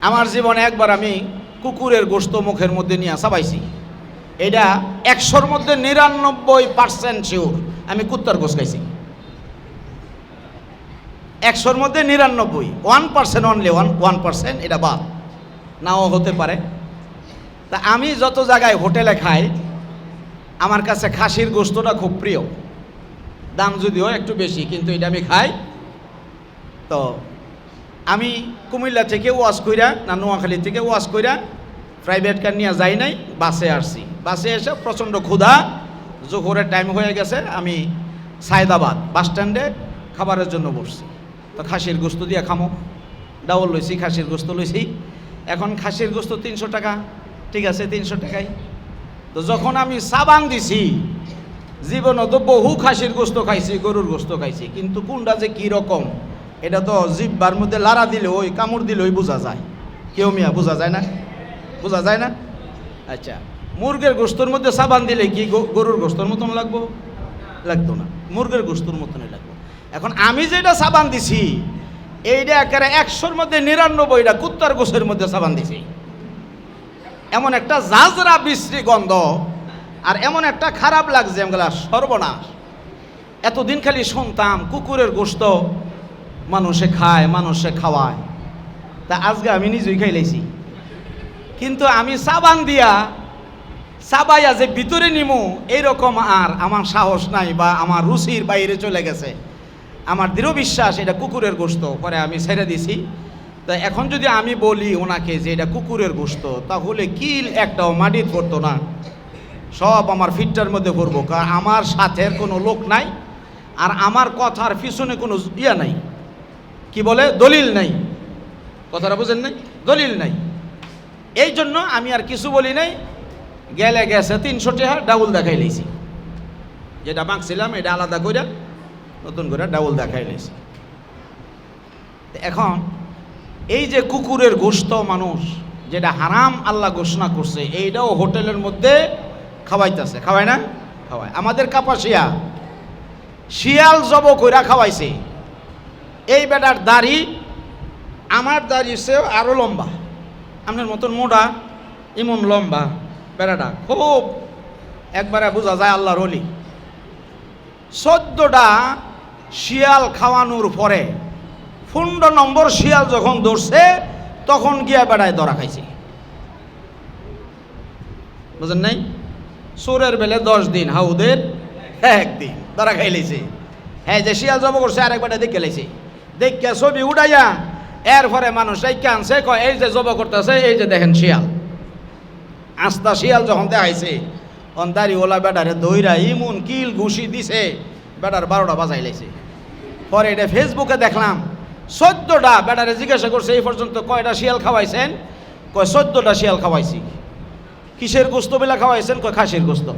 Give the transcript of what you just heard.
আমার জীবনে একবার আমি কুকুরের গোস্ত মুখের মধ্যে নিয়ে চাবাইছি এটা একশোর মধ্যে নিরানব্বই পার্সেন্ট শিওর আমি কুত্তার গোস খাইছি। একশোর মধ্যে নিরানব্বই one percent only one one percent এটা বাদ। নাও হতে পারে। তা আমি যত জায়গায় হোটেলে খাই, আমার কাছে খাসির গোস্তটা খুব প্রিয়। দাম যদিও একটু বেশি, কিন্তু এটা আমি খাই। তো আমি কুমিল্লা থেকে ওয়াশ কইরা, না নোয়াখালী থেকে ওয়াশ কইরা প্রাইভেট কার নিয়ে যাই নাই, বাসে আসছি। বাসে এসে প্রচণ্ড ক্ষুধা, জোহরের টাইম হয়ে গেছে, আমি সায়দাবাদ বাস স্ট্যান্ডে খাবারের জন্য বসছি। তো খাসির গোস্ত দিয়ে খামো। ডাবল লইছি, খাসির গোস্ত লইছি। এখন খাসির গোস্ত তিনশো টাকা। ঠিক আছে, তিনশো টাকাই। তো যখন আমি সাবান দিছি, জীবনত বহু খাসির গোস্ত খাইছি, গরুর গোস্ত খাইছি, কিন্তু কোনটা যে কী রকম? এটা তো জিব্বার মধ্যে লাড়া দিলে ওই কামড় দিলে ওই বোঝা যায়। কেউ মিয়া, বোঝা যায় না? বোঝা যায় না? আচ্ছা মুরগের গোস্তর মধ্যে সাবান দিলে কি গরুর গোস্তর মতন লাগবো? লাগতো না। মুরগের গোস্তর মতনই লাগবো। এখন আমি যেটা সাবান দিছি, এইটা একেবারে একশোর মধ্যে নিরানব্বইটা কুত্তার গোছের মধ্যে সাবান দিছি। এমন একটা জাজরা বিশ্রী গন্ধ আর এমন একটা খারাপ লাগছে এমগুলা সর্বনাশ। এতদিন খালি শুনতাম, কুকুরের গোস্ত মানুষে খায়, মানুষে খাওয়ায়। তা আজকে আমি নিজেই খাইলাইছি কিন্তু আমি সাবান দিয়া সাবাইয়া যে ভিতরে নিমু, এইরকম আর আমার সাহস নাই বা আমার রুচির বাইরে চলে গেছে। আমার দৃঢ় বিশ্বাস, এটা কুকুরের গোস্ত, পরে আমি ছেড়ে দিছি। তা এখন যদি আমি বলি ওনাকে যে এটা কুকুরের গোস্ত, তাহলে কিল একটাও মাটির পড়তো না। সব আমার ফিটটার মধ্যে পড়ব, কারণ আমার সাথের কোনো লোক নাই, আর আমার কথার পিছনে কোনো ইয়া নাই। কি বলে? দলিল নাই। কথাটা বুঝেন নাই? দলিল নাই। এই জন্য আমি আর কিছু বলি নাই। গেলে গেছে তিনশো টাকা ডাবল দেখাই লইছি যেটা মাগছিলাম, এটা আলাদা করে নতুন করে ডাবল দেখাই লইছি এখন, এই যে কুকুরের গোস্ত মানুষ, যেটা হারাম আল্লাহ ঘোষণা করছে, এইটাও হোটেলের মধ্যে খাওয়াইতেছে। খাওয়ায় না? খাওয়ায়। আমাদের কাপাসিয়া শিয়াল জব কইরা খাওয়াইছে। এই বেটার দাড়ি, আমার দাড়ি চেয়েও আরও লম্বা। আপনার মতন মোটা, ইমন লম্বা বেড়াটা খুব একবারে বোঝা যায় আল্লাহর অলি চোদ্দটা শিয়াল খাওয়ানোর পরে পনেরো নম্বর শিয়াল যখন ধরছে তখন গিয়া বেড়ায় ধরা খাইছে। বুঝেন নাই? সোরের বেলে দশ দিন, হাউদের একদিন ধরা খাইলেছে হ্যাঁ যে শিয়াল জব করছে, আরেক বেটা দেখে লাইছে। দেখে ছবি উড়াইয়া এরপরে মানুষ এই আনছে, কয়, এই যে জব করতেছে, এই যে দেখেন শিয়াল। আস্তা শিয়াল যখন দেখাইছে অন্তারি ওলা বেটারে দইরা ইমুন কিল ঘুষি দিছে। বেটার বারোটা বাজাই লাইছে। পরে এটা ফেসবুকে দেখলাম, চোদ্দটা। বেটারে জিজ্ঞাসা করছে, এই পর্যন্ত কয়টা শিয়াল খাওয়াইছেন? কয়, চোদ্দটা শিয়াল খাওয়াইছি। কিসের গোস্ত খাওয়াইছেন? কয়, খাসির গোস্ত।